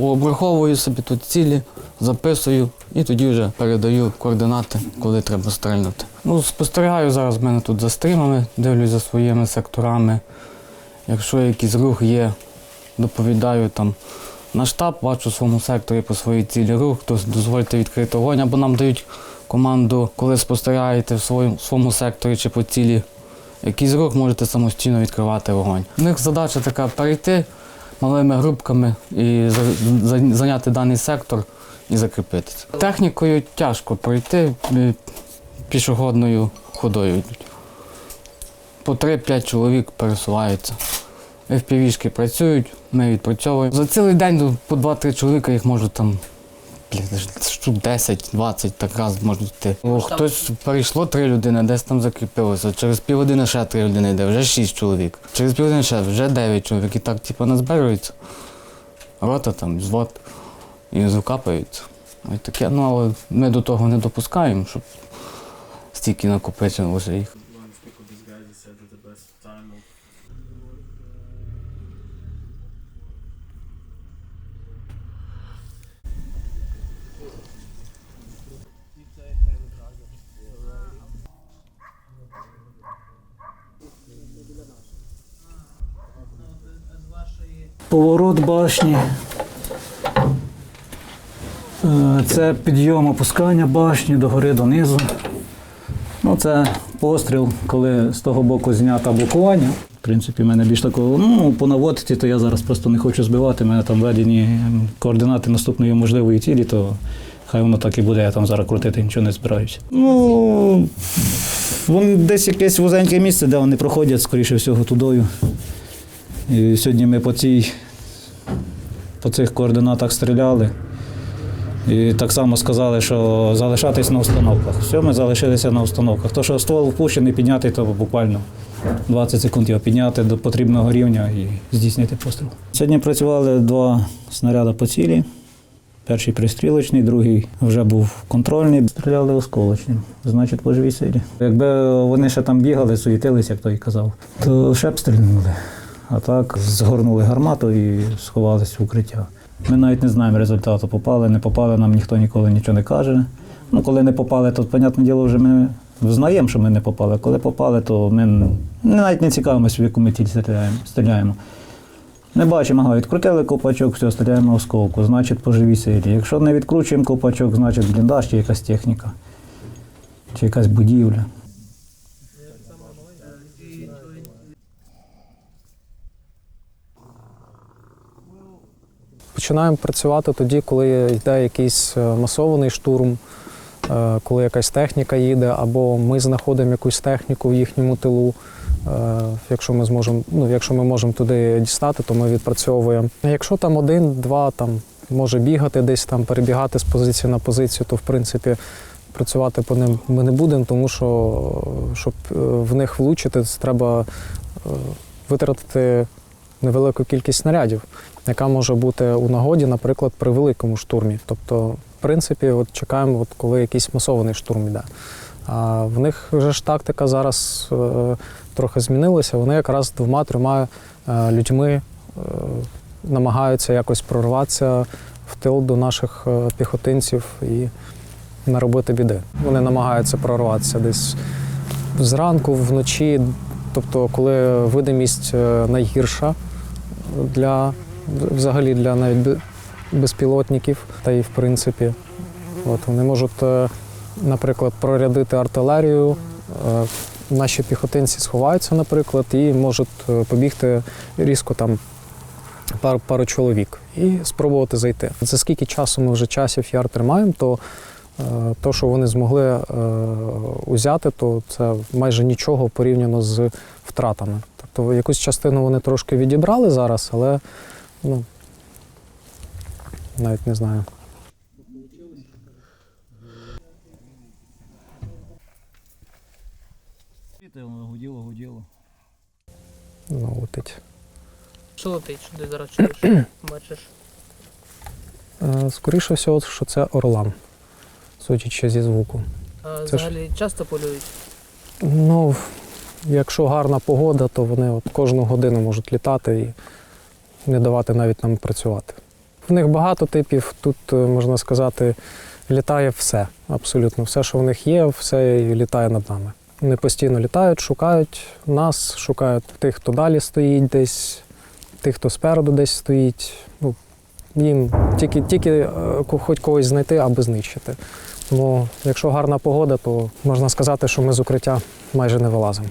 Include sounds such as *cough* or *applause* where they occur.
Обраховую собі тут цілі, записую і тоді вже передаю координати, коли треба стрельнути. Ну, спостерігаю зараз мене тут за стрімами, дивлюсь за своїми секторами. Якщо якийсь рух є, доповідаю там на штаб, бачу в своєму секторі по своїй цілі рух, то дозвольте відкрити вогонь, або нам дають команду, коли спостерігаєте в своєму, в своєму секторі чи по цілі якийсь рух, можете самостійно відкривати вогонь. У них задача така перейти малими групками і за- за- зайняти даний сектор і закріпитися. Технікою тяжко пройти пішогодною пішохідною ходою. По 3-5 чоловік пересуваються. FPV-шки працюють, ми відпрацьовуємо. За цілий день по 2-3 чоловіка їх можуть там штук 10-20 так раз можуть йти. О, хтось перейшло три людини, десь там закріпилося. Через півгодини ще три людини йде, вже 6 чоловік. Через півгодини ще вже 9 чоловік. І так типу назбирується. Рота там, взвод. І закапаються. І таке, ну але ми до того не допускаємо, щоб стільки накопичилося їх. Поворот башні. Е, Це підйом опускання башні догори донизу. Ну, це постріл, коли з того боку знято блокування. В принципі, в мене більш такого, ну, по наводці, то я зараз просто не хочу збивати. У мене там введені координати наступної можливої цілі, то хай воно так і буде, я там зараз крутити нічого не збираюся. Ну, вон десь якесь вузеньке місце, де вони проходять, скоріше всього, тудою. І сьогодні ми по цій по цих координатах стріляли. І так само сказали, що залишатись на установках. Все, ми залишилися на установках. То, що ствол впущений, підняти, то буквально 20 секунд його підняти до потрібного рівня і здійснити постріл. Сьогодні працювали два снаряди по цілі. Перший пристрілочний, другий вже був контрольний. Стріляли осколочним, значить по живій силі. Якби вони ще там бігали, суєтились, як той казав, то ще б стрільнули. А так згорнули гармату і сховалися в укриття. Ми навіть не знаємо результату. Попали, не попали, нам ніхто ніколи нічого не каже. Ну, коли не попали, то, понятне діло, вже ми знаємо, що ми не попали. Коли попали, то ми навіть не цікавимося, в яку ми ціль стріляємо. Не бачимо, ага, відкрутили ковпачок, все, стріляємо осколку, значить по живій силі. Якщо не відкручуємо ковпачок, значить бліндаж чи якась техніка, чи якась будівля. Починаємо працювати тоді, коли йде якийсь е, масований штурм, е, коли якась техніка їде, або ми знаходимо якусь техніку в їхньому тилу. Е, Якщо ми зможемо, ну якщо ми можемо туди дістати, то ми відпрацьовуємо. Якщо там один-два там може бігати десь там, перебігати з позиції на позицію, то в принципі працювати по ним ми не будемо, тому що щоб в них влучити, треба витратити невелику кількість снарядів, яка може бути у нагоді, наприклад, при великому штурмі. Тобто, в принципі, от чекаємо, от коли якийсь масований штурм йде. А в них вже ж тактика зараз е, трохи змінилася. Вони якраз двома-трьома е, людьми е, намагаються якось прорватися в тил до наших е, піхотинців і наробити біди. Вони намагаються прорватися десь зранку, вночі, тобто, коли видимість е, найгірша для взагалі для навіть безпілотників, та й в принципі, от вони можуть, е, наприклад, прорядити артилерію. е, Наші піхотинці сховаються, наприклад, і можуть е, побігти різко там пару, пару чоловік і спробувати зайти. За скільки часу ми вже часів яр тримаємо, то то, що вони змогли узяти, то це майже нічого порівняно з втратами. Тобто якусь частину вони трошки відібрали зараз, але ну, навіть не знаю. Гуділо, гуділо. Ну, летить. Що летить, що ти зараз чуєш? *clears throat* Бачиш? Е, Скоріше всього, що це орлан, судячи зі звуку. А Це ж- взагалі часто полюють? Ну, якщо гарна погода, то вони от кожну годину можуть літати і не давати навіть нам працювати. В них багато типів. Тут е, можна сказати, літає все. Абсолютно все, що в них є, все і літає над нами. Вони постійно літають, шукають нас, шукають тих, хто далі стоїть десь, тих, хто спереду десь стоїть. Ну, їм тільки, тільки е, хоч когось знайти, аби знищити. Тому, якщо гарна погода, то можна сказати, що ми з укриття майже не вилазимо.